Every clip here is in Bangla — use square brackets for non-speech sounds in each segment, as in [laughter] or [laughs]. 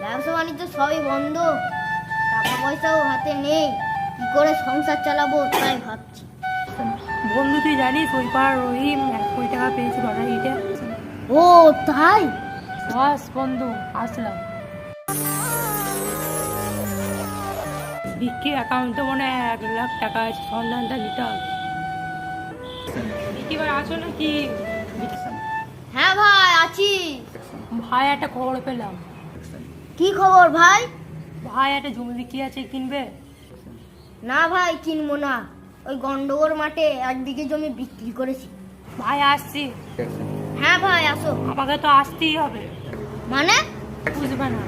ব্যবসা বাণিজ্য সবই বন্ধ। টাকা পয়সাও হাতে নেই। কি করে সংসার চালাবো তাই ভাবছি। বন্ধু তুই জানিস ওই পাড়ার রহিম এক কোটি টাকা পেয়েছে লটারিতে ও তাই? বাস বন্ধু আসলাম। বিক্রির অ্যাকাউন্টে মনে হয় এক লাখ টাকা আছে সন্ধানটা নিতে হবে। বিক্রি করে আসো নাকি? হ্যাঁ ভাই আছি। ভাই একটা খবর পেলাম। কি খবর ভাই? ভাই একটা জমি বিক্রি আছে কিনবে? না ভাই কিনবো না। ওই গন্ডগোর মাঠে একদিকে জমি বিক্রি করেছি। ভাই আসছি। হ্যাঁ ভাই আসো। আমাকে তো আসতেই হবে। মানে? বুঝবে না।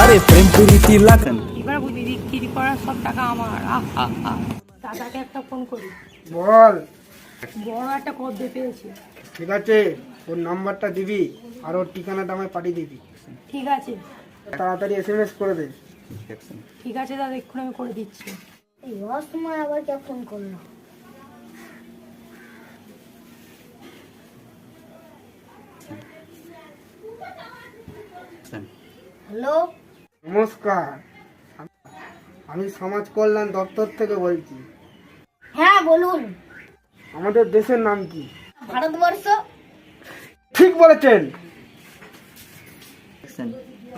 আরে প্রেম প্রীতি লাগেন এবার বুঝি বিক্রি করার সব টাকা আমার। দাদাকে একটা ফোন করি। বল। বড় একটা কদ্দে পেয়েছি। ঠিক আছে ওর নাম্বারটা দিবি আর ওর ঠিকানাটা আমায় পাঠিয়ে দিবি। ঠিক আছে। তাড়াতাড়ি এস এম এস করে দে। ঠিক আছে দাদা এক্ষুনি আমি করে দিচ্ছি। এই সময় আবার কে ফোন করল? হ্যালো? নমস্কার। আমি সমাজ কল্যাণ দপ্তর থেকে বলছি। হ্যাঁ বলুন। আমাদের দেশের নাম কি? ভারতবর্ষ। ঠিক বলেছেন।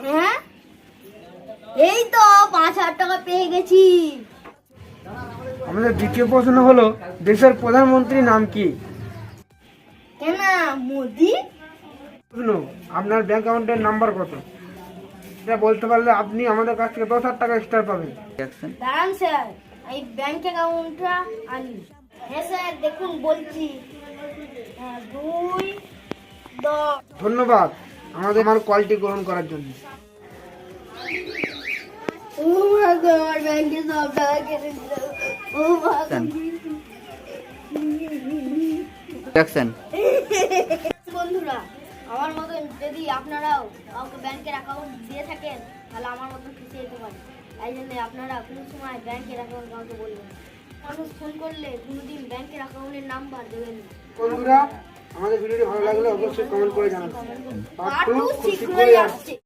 হ্যাঁ? এই তো পাঁচ হাজার টাকা পেয়ে গেছি। আমাদের দ্বিতীয় প্রশ্ন হলো দেশের প্রধানমন্ত্রী নাম কি? কেন? মোদি? প্রশ্ন আপনার ব্যাংক অ্যাকাউন্টের নাম্বার কত? এটা বলতে পারলে আপনি আমাদের কাছ থেকে দশ হাজার টাকা এক্সট্রা পাবেন। দাঁড়ান স্যার এই ব্যাংক অ্যাকাউন্টটা আনি। হ্যাঁ স্যার দেখুন বলছি। হ্যাঁ, দুই দশ। ধন্যবাদ। আমাদের আমার কোয়ালিটি গ্রহণ করার জন্য। [laughs] বন্ধুরা আমার মতন যদি আপনারাও কাউকে ব্যাংকের অ্যাকাউন্ট দিয়ে থাকেন তাহলে আমার মতন ফেসে যেতে পারে। তাই জন্য আপনারা কোনো সময় ব্যাংকের অ্যাকাউন্ট কাউকে বলবেন। মানুষ ফোন করলে কোনোদিন ব্যাংকের অ্যাকাউন্টের নাম্বার দেবেন না। বন্ধুরা আমাদের ভিডিওটি ভালো লাগলে অবশ্যই কমেন্ট করে জানাবেন। পার্ট টু শীঘ্রই আসছে।